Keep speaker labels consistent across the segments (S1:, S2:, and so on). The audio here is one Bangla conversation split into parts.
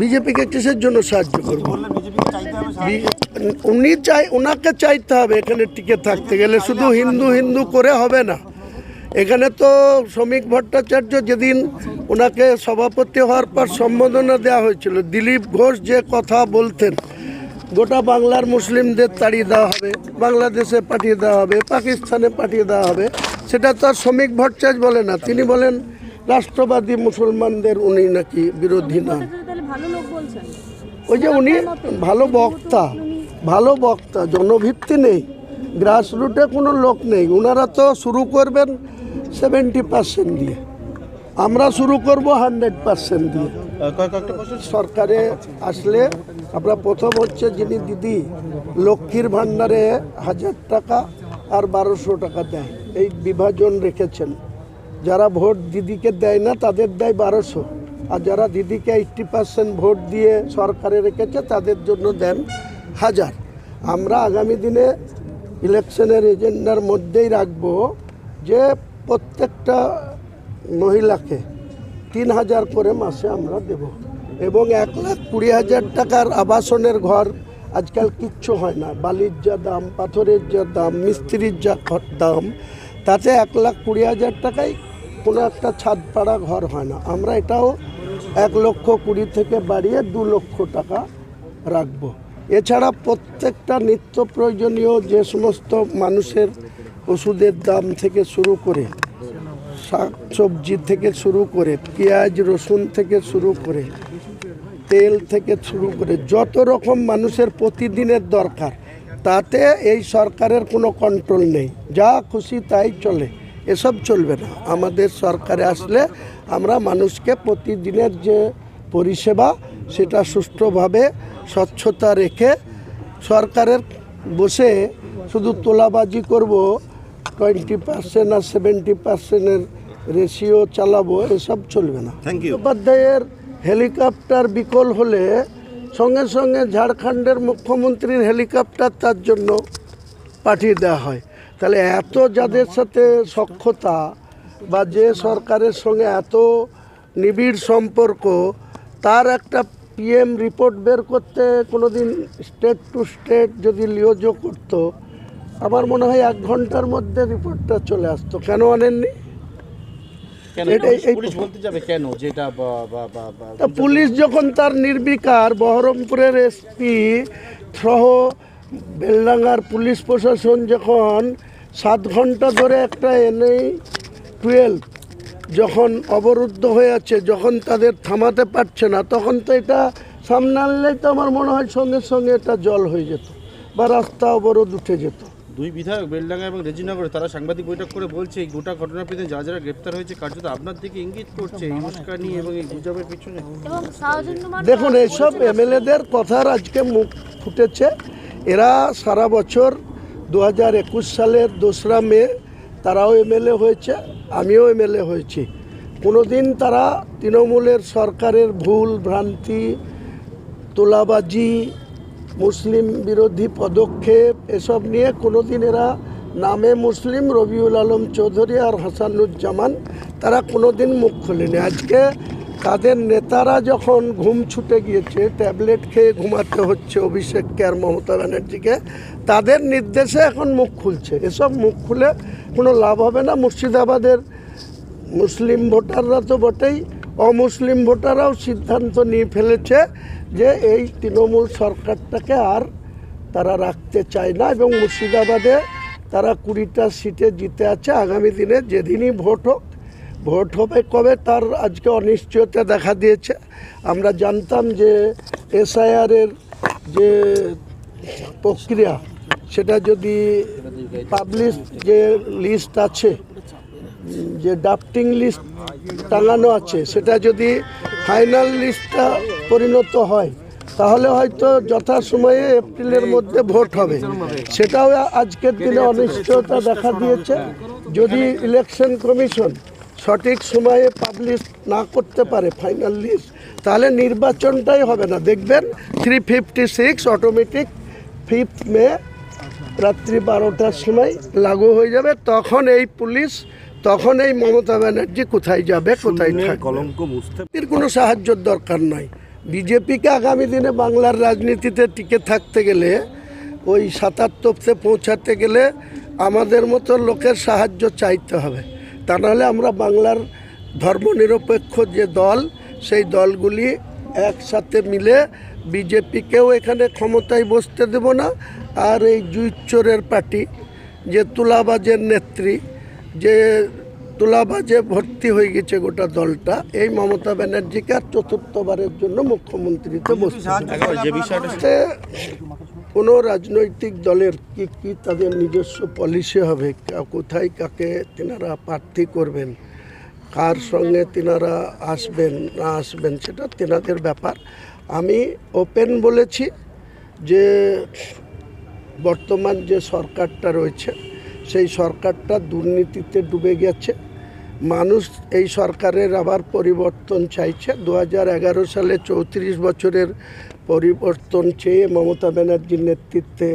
S1: বিজেপিকে কিসের জন্য সাহায্য করব? উনি চাই ওনাকে চাইতে হবে এখানে টিকে থাকতে গেলে শুধু হিন্দু হিন্দু করে হবে না। এখানে তো শ্রমিক ভট্টাচার্য যেদিন ওনাকে সভাপতি হওয়ার পর সম্বোধনা দেওয়া হয়েছিল দিলীপ ঘোষ যে কথা বলতেন গোটা বাংলার মুসলিমদের তাড়িয়ে দেওয়া হবে বাংলাদেশে পাঠিয়ে দেওয়া হবে পাকিস্তানে পাঠিয়ে দেওয়া হবে সেটা তো আর শ্রমিক ভট্টাচার্য বলে না। তিনি বলেন রাষ্ট্রবাদী মুসলমানদের উনি নাকি বিরোধী নন
S2: তাহলে ভালো লোক বলছেন?
S1: ওই যে উনি ভালো বক্তা ভালো বক্তা জনভিত্তি নেই গ্রাসরুটে কোনো লোক নেই। ওনারা তো শুরু করবেন সেভেন্টি পার্সেন্ট দিয়ে। আমরা শুরু করব হান্ড্রেড পার্সেন্ট দিয়ে। সরকারে আসলে আমরা প্রথম হচ্ছে যিনি দিদি লক্ষ্মীর ভাণ্ডারে হাজার টাকা আর বারোশো টাকা দেয়। এই বিভাজন রেখেছেন। যারা ভোট দিদিকে দেয় না তাদের দেয় বারোশো। আর যারা দিদিকে এইট্টি পার্সেন্ট ভোট দিয়ে সরকারে রেখেছে, তাদের জন্য দেন হাজার। আমরা আগামী দিনে ইলেকশনের এজেন্ডার মধ্যেই রাখব যে প্রত্যেকটা মহিলাকে তিন হাজার করে মাসে আমরা দেব। এবং এক লাখ কুড়ি হাজার টাকার আবাসনের ঘর আজকাল কিচ্ছু হয় না। বালির যা দাম, পাথরের যা দাম, মিস্ত্রির যা দাম, তাতে এক লাখ কুড়ি হাজার টাকায় কোনো একটা ছাদ পাড়া ঘর হয় না। আমরা এটাও এক লক্ষ কুড়ি থেকে বাড়িয়ে দু লক্ষ টাকা রাখব। এছাড়া প্রত্যেকটা নিত্য প্রয়োজনীয় যে সমস্ত মানুষের ওষুধের দাম থেকে শুরু করে, শাক সবজি থেকে শুরু করে, পেঁয়াজ, রসুন থেকে শুরু করে, তেল থেকে শুরু করে, যত রকম মানুষের প্রতিদিনের দরকার, তাতে এই সরকারের কোনো কন্ট্রোল নেই। যা খুশি তাই চলে। এসব চলবে না। আমাদের সরকারে আসলে আমরা মানুষকে প্রতিদিনের যে পরিষেবা সেটা সুষ্ঠুভাবে স্বচ্ছতা রেখে সরকারের বসে শুধু তোলাবাজি করব টোয়েন্টি পার্সেন্ট আর সেভেন্টি পার্সেন্টের রেশিও চালাবো এসব চলবে না। উপাধ্যায়ের হেলিকপ্টার বিকল হলে সঙ্গে সঙ্গে ঝাড়খণ্ডের মুখ্যমন্ত্রীর হেলিকপ্টার তার জন্য পাঠিয়ে দেওয়া হয়। তাহলে এত যাদের সাথে সক্ষতা বা যে সরকারের সঙ্গে এত নিবিড় সম্পর্ক তার একটা পিএম রিপোর্ট বের করতে কোনো দিন স্টেট টু স্টেট যদি লিওজ করতো আমার মনে হয় এক ঘণ্টার মধ্যে রিপোর্টটা চলে আসতো। কেন আনেননি?
S3: পুলিশ-
S1: যখন তার নির্বিকার বহরমপুরের এসপি সহ বেলডাঙ্গার পুলিশ প্রশাসন যখন সাত ঘণ্টা ধরে একটা এনএই টুয়েলভ যখন অবরুদ্ধ হয়ে আছে যখন তাদের থামাতে পারছে না তখন তো এটা সামনে আনলেই তো আমার মনে হয় সঙ্গে সঙ্গে এটা জল হয়ে যেত বা রাস্তা অবরোধ উঠে যেত।
S3: দুই বিধায়ক বেলডাঙ্গা এবং রেজিনগরে তারা সাংবাদিক বৈঠক করে বলছে এই গোটা ঘটনার পিছনে যারা যারা গ্রেপ্তার হয়েছে কার্যত আপনার দিকে ইঙ্গিত করছে এই উস্কানি এবং এই গুজবের পিছনে।
S1: দেখুন এইসব এমএলএদের কথার আজকে মুখ ফুটেছে। এরা সারা বছর দু হাজার একুশ সালের দোসরা মে তারাও এমএলএ হয়েছে। আমিও এমএলএ হয়েছি। কোনোদিন তারা তৃণমূলের সরকারের ভুল ভ্রান্তি, তোলাবাজি, মুসলিম বিরোধী পদক্ষেপ, এসব নিয়ে কোনো দিন এরা নামে মুসলিম রবিউল আলম চৌধুরী আর হাসানুজ্জামান, তারা কোনোদিন মুখ খোলেনি। আজকে তাদের নেতারা যখন ঘুম ছুটে গিয়েছে, ট্যাবলেট খেয়ে ঘুমাতে হচ্ছে অভিষেককে আর মমতা ব্যানার্জিকে, তাদের নির্দেশে এখন মুখ খুলছে। এসব মুখ খুলে কোনো লাভ হবে না। মুর্শিদাবাদের মুসলিম ভোটাররা তো বটেই, অমুসলিম ভোটাররাও সিদ্ধান্ত নিয়ে ফেলেছে যে এই তৃণমূল সরকারটাকে আর তারা রাখতে চায় না এবং মুর্শিদাবাদে তারা কুড়িটা সিটে জিতে আছে। আগামী দিনে যেদিনই ভোট হোক ভোট হবে কবে তার আজকে অনিশ্চয়তা দেখা দিয়েছে। আমরা জানতাম যে এসআইআরের যে প্রক্রিয়া, সেটা যদি পাবলিশ যে লিস্ট আছে, যে ড্রাফটিং লিস্ট টাঙানো আছে, সেটা যদি ফাইনাল লিস্টটা পরিণত হয়, তাহলে হয়তো যথাসময়ে এপ্রিলের মধ্যে ভোট হবে। সেটাও আজকের দিনে অনিশ্চয়তা দেখা দিয়েছে। যদি ইলেকশন কমিশন সঠিক সময়ে পাবলিশ না করতে পারে ফাইনাল লিস্ট তাহলে নির্বাচনটাই হবে না। দেখবেন three fifty six automatic fifth May রাত্রি বারোটার সময় লাগু হয়ে যাবে। তখন এই পুলিশ তখন এই মমতা ব্যানার্জি কোথায় যাবে কোথায়
S4: কলঙ্ক
S1: এর কোনো সাহায্যর দরকার নাই। বিজেপিকে আগামী দিনে বাংলার রাজনীতিতে টিকে থাকতে গেলে ওই সাতাত্তরতে পৌঁছাতে গেলে আমাদের মতো লোকের সাহায্য চাইতে হবে। তা নাহলে আমরা বাংলার ধর্মনিরপেক্ষ যে দল সেই দলগুলি একসাথে মিলে বিজেপিকেও এখানে ক্ষমতায় বসতে দেব না। আর এই জুইচোরের পার্টি যে তুলাবাজের নেত্রী যে তুলাবাজে ভর্তি হয়ে গেছে গোটা দলটা এই মমতা ব্যানার্জিকে আর চতুর্থবারের জন্য মুখ্যমন্ত্রীতে বসতে
S3: যে বিষয়টা
S1: কোনো রাজনৈতিক দলের কি কি তাদের নিজস্ব পলিসি হবে? কোথায় কাকে তেনারা প্রার্থী করবেন? কার সঙ্গে তেনারা আসবেন, না আসবেন, সেটা তেনাদের ব্যাপার। আমি ওপেন বলেছি যে বর্তমান যে সরকারটা রয়েছে, সেই সরকারটা দুর্নীতিতে ডুবে গেছে। মানুষ এই সরকারের আবার পরিবর্তন চাইছে। দু হাজার এগারো সালে চৌত্রিশ বছরের পরিবর্তন চেয়ে মমতা ব্যানার্জির নেতৃত্বে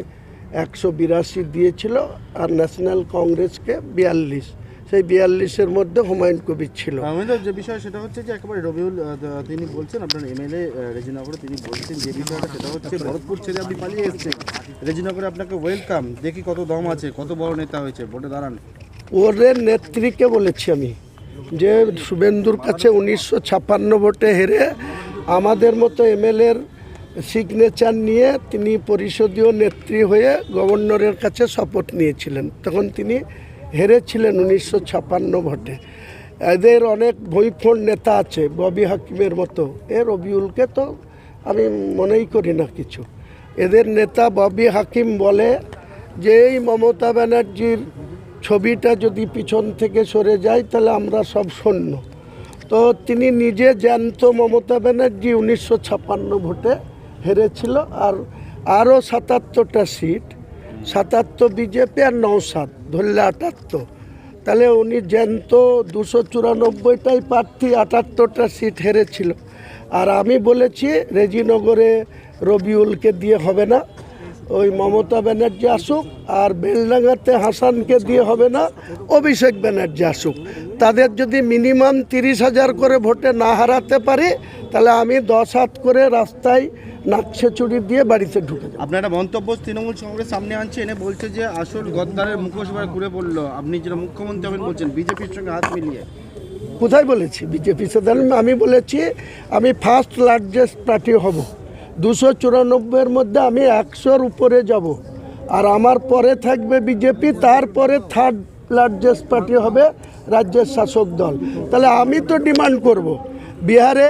S1: একশো বিরাশি দিয়েছিল আর ন্যাশনাল কংগ্রেসকে বিয়াল্লিশ। সেই বিয়াল্লিশের মধ্যে হুমায়ুন কবির ছিল।
S3: যে বিষয়, সেটা হচ্ছে যে একেবারে রবিউল তিনি বলছেন, আপনার এমএলএ রেজিনগরে তিনি বলছেন যে বিষয়টা, সেটা হচ্ছে ভরতপুর ছেড়ে আপনি পালিয়ে এসেছেন। রেজিনগরে আপনাকে ওয়েলকাম দেখি কত দম আছে, কত বড় নেতা হয়েছে। ভোটে দাঁড়ান।
S1: ওদের নেত্রীকে বলেছি আমি যে শুভেন্দুর কাছে উনিশশো ছাপ্পান্ন ভোটে হেরে আমাদের মতো এমএলএর সিগনেচার নিয়ে তিনি পরিষদীয় নেত্রী হয়ে গভর্নরের কাছে শপথ নিয়েছিলেন। তখন তিনি হেরেছিলেন উনিশশো ছাপ্পান্ন ভোটে। এদের অনেক ভৈফোন নেতা আছে, ববি হাকিমের মতো। এ রবিউলকে তো আমি মনেই করি না কিছু। এদের নেতা ববি হাকিম বলে যে এই মমতা ব্যানার্জির ছবিটা যদি পিছন থেকে সরে যায়, তাহলে আমরা সব শূন্য। তো তিনি নিজে জ্যান্ত মমতা ব্যানার্জি উনিশশো ছাপ্পান্ন ভোটে হেরেছিল, আর আরও সাতাত্তরটা সিট, সাতাত্তর বিজেপি আর নৌসাদ ধরলে আটাত্তর। তাহলে উনি জ্যান্ত দুশো চুরানব্বইটাই প্রার্থী, আটাত্তরটা সিট হেরেছিল। আর আমি বলেছি, রেজিনগরে রবিউলকে দিয়ে হবে না। ওই মমতা ব্যানার্জি আসুক আর বেলডাঙ্গাতে হাসানকে দিয়ে হবে না অভিষেক ব্যানার্জি আসুক। তাদের যদি মিনিমাম তিরিশ হাজার করে ভোটে না হারাতে পারি তাহলে আমি দশ হাত করে রাস্তায় নাকছে চুরি দিয়ে বাড়িতে ঢুকে যাব।
S3: আপনার একটা মন্তব্য তৃণমূল কংগ্রেস সামনে আনছে এনে বলছে যে আসল গদ্দারের মুখোশ ঘুরে পড়ল। আপনি যেটা মুখ্যমন্ত্রী হবেন বলছেন বিজেপির সঙ্গে হাত মিলিয়ে।
S1: কোথায় বলেছি? বিজেপি সাধারণ আমি বলেছি আমি ফার্স্ট লার্জেস্ট পার্টি হব। দুশো চুরানব্বইয়ের মধ্যে আমি একশোর উপরে যাব। আর আমার পরে থাকবে বিজেপি, তারপরে থার্ড লার্জেস্ট পার্টি হবে রাজ্যের শাসক দল। তাহলে আমি তো ডিমান্ড করব। বিহারে